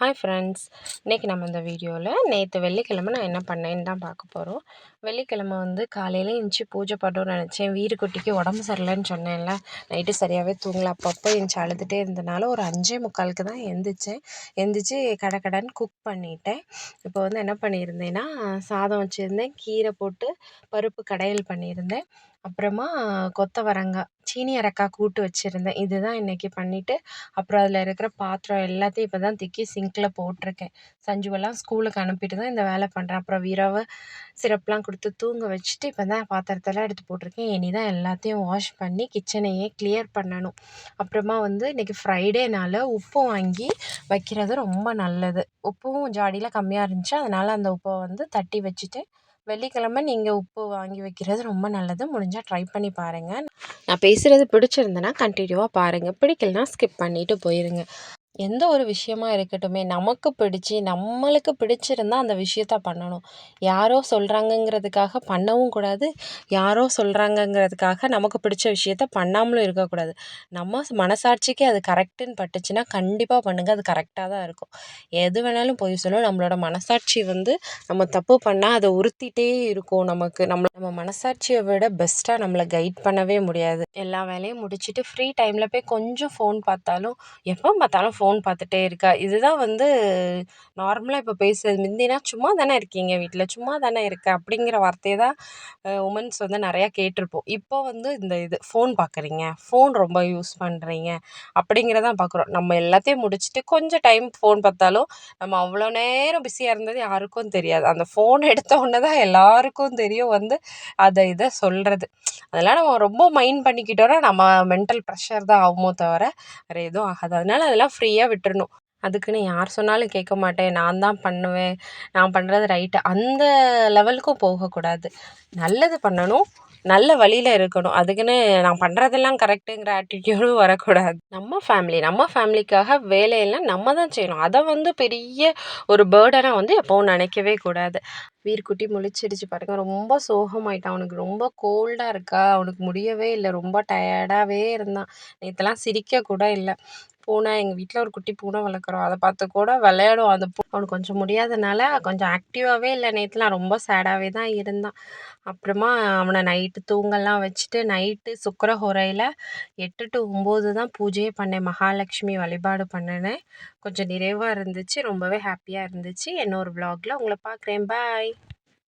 Hi friends இன்றைக்கி நம்ம இந்த வீடியோவில் நேற்று வெள்ளிக்கிழமை நான் என்ன பண்ணேன்னு தான் பார்க்க போகிறோம் வெள்ளிக்கிழமை வந்து காலையில் எழுந்துச்சி பூஜை பண்ணணும்னு நினச்சேன். வீடு குட்டிக்கு உடம்பு சரியில்லைன்னு சொன்னேன்ல. நைட்டு சரியாகவே தூங்கல. அப்பப்போ எழுந்துச்சி அழுதுகிட்டே இருந்தனால ஒரு அஞ்சே முக்காலுக்கு தான் எந்திரிச்சேன். எந்திரிச்சு கடை குக் பண்ணிட்டேன். இப்போ வந்து என்ன பண்ணியிருந்தேன்னா சாதம் வச்சுருந்தேன். கீரை போட்டு பருப்பு கடையல் பண்ணியிருந்தேன். அப்புறமா கொத்தவரங்காய் சீனி அரக்காய் கூட்டு வச்சுருந்தேன். இதுதான் இன்றைக்கி பண்ணிவிட்டு அப்புறம் அதில் இருக்கிற பாத்திரம் எல்லாத்தையும் இப்போ தான் திக்கி சிங்க்கில் போட்டிருக்கேன். சஞ்சுவெல்லாம் ஸ்கூலுக்கு அனுப்பிட்டு தான் இந்த வேலை பண்ணுறேன் அப்புறம் வீராவை சிரப்லாம் கொடுத்து தூங்க வச்சுட்டு இப்போ தான் பாத்திரத்தெல்லாம் எடுத்து போட்டிருக்கேன். இனி தான் எல்லாத்தையும் வாஷ் பண்ணி கிச்சனையே கிளியர் பண்ணணும். அப்புறமா வந்து இன்றைக்கி ஃப்ரைடேனால் உப்பு வாங்கி வைக்கிறது ரொம்ப நல்லது. உப்பும் ஜாடியில் கம்மியாக இருந்துச்சு. அதனால் அந்த உப்பை வந்து தட்டி வச்சுட்டு வெள்ளிக்கிழமை நீங்கள் உப்பு வாங்கி வைக்கிறது ரொம்ப நல்லது. முடிஞ்சால் ட்ரை பண்ணி பாருங்கள் நான் பேசுகிறது பிடிச்சிருந்தேன்னா கண்டினியூவாக பாருங்கள் பிடிக்கலனா ஸ்கிப் பண்ணிவிட்டு போயிடுங்க எந்த ஒரு விஷயமா இருக்கட்டுமே நமக்கு பிடிச்சு நம்மளுக்கு பிடிச்சிருந்தா அந்த விஷயத்த பண்ணணும். யாரோ சொல்கிறாங்கங்கிறதுக்காக பண்ணவும் கூடாது. யாரோ சொல்கிறாங்கங்கிறதுக்காக நமக்கு பிடிச்ச விஷயத்த பண்ணாமலும் இருக்கக்கூடாது. நம்ம மனசாட்சிக்கு அது கரெக்டுன்னு பட்டுச்சுன்னா கண்டிப்பாக பண்ணுங்கள் அது கரெக்டாக தான் இருக்கும். எது வேணாலும் போய் சொல்லும். நம்மளோட மனசாட்சி வந்து நம்ம தப்பு பண்ணால் அதை உறுத்திட்டே இருக்கும் நமக்கு. நம்ம நம்ம மனசாட்சியை விட பெஸ்ட்டாக நம்மளை கைட் பண்ணவே முடியாது. எல்லா வேலையும் முடிச்சுட்டு ஃப்ரீ டைமில் போய் கொஞ்சம் ஃபோன் பார்த்தாலும் எப்போ பார்த்தாலும் ஃபோன் பார்த்துட்டே இருக்கா? இதுதான் வந்து நார்மலாக இப்போ பேசுகிறது முந்தினா சும்மா தானே இருக்கீங்க வீட்டில் சும்மா தானே இருக்க? அப்படிங்கிற வார்த்தையை தான் உமன்ஸ் வந்து நிறையா கேட்டிருப்போம். இப்போ வந்து இந்த இது ஃபோன் பார்க்குறீங்க. ஃபோன் ரொம்ப யூஸ் பண்ணுறீங்க அப்படிங்கிறதான் பார்க்குறோம். நம்ம எல்லாத்தையும் முடிச்சுட்டு கொஞ்சம் டைம் ஃபோன் பார்த்தாலும் நம்ம அவ்வளோ நேரம் பிஸியாக இருந்தது யாருக்கும் தெரியாது. அந்த ஃபோன் எடுத்த உடனே தான் எல்லாருக்கும் தெரியும் வந்து அதை இதை சொல்கிறது அதெல்லாம் நம்ம ரொம்ப மைண்ட் பண்ணிக்கிட்டோன்னா நம்ம மென்டல் ப்ரெஷர் தான் ஆகுமோ தவிர வேறு எதுவும் ஆகாது. அதனால் அதெல்லாம் ஃப்ரீ ஃப்ரீயாக விட்டுறணும். அதுக்குன்னு யார் சொன்னாலும் கேட்க மாட்டேன். நான் தான் பண்ணுவேன். நான் பண்ணுறது ரைட்டு அந்த லெவலுக்கும் போகக்கூடாது. நல்லது பண்ணணும். நல்ல வழியில் இருக்கணும். அதுக்குன்னு நான் பண்ணுறதெல்லாம் கரெக்டுங்கிற ஆட்டிடியூடும் வரக்கூடாது. நம்ம ஃபேமிலி நம்ம ஃபேமிலிக்காக வேலையெல்லாம் நம்ம தான் செய்யணும். அதை வந்து பெரிய ஒரு பேர்டனாக வந்து எப்போவும் நினைக்கவே கூடாது. வீர்க்குட்டி முழிச்சிடுச்சு பாருங்க. ரொம்ப சோகமாயிட்டான். அவனுக்கு ரொம்ப கோல்டாக இருக்கா? அவனுக்கு முடியவே இல்லை. ரொம்ப டயர்டாகவே இருந்தான். நேற்றுலாம் சிரிக்க கூட இல்லை. பூனை எங்கள் வீட்டில் ஒரு குட்டி பூனை வளர்க்குறோம். அதை பார்த்து கூட விளையாடும் அது அவனுக்கு கொஞ்சம் முடியாதனால கொஞ்சம் ஆக்டிவாகவே இல்லை. நேற்றுலாம் ரொம்ப சேடாகவே தான் இருந்தான். அப்புறமா அவனை நைட்டு தூங்கலாம் வச்சுட்டு நைட்டு சுக்கரஹோரையில் எட்டு டு ஒம்பது தான் பூஜையே பண்ணேன். மகாலட்சுமி வழிபாடு பண்ணினேன். கொஞ்சம் நிறைவாக இருந்துச்சு. ரொம்பவே ஹாப்பியாக இருந்துச்சு. இன்னொரு வ்ளாகில் உங்களை பார்க்குறேன். பாய்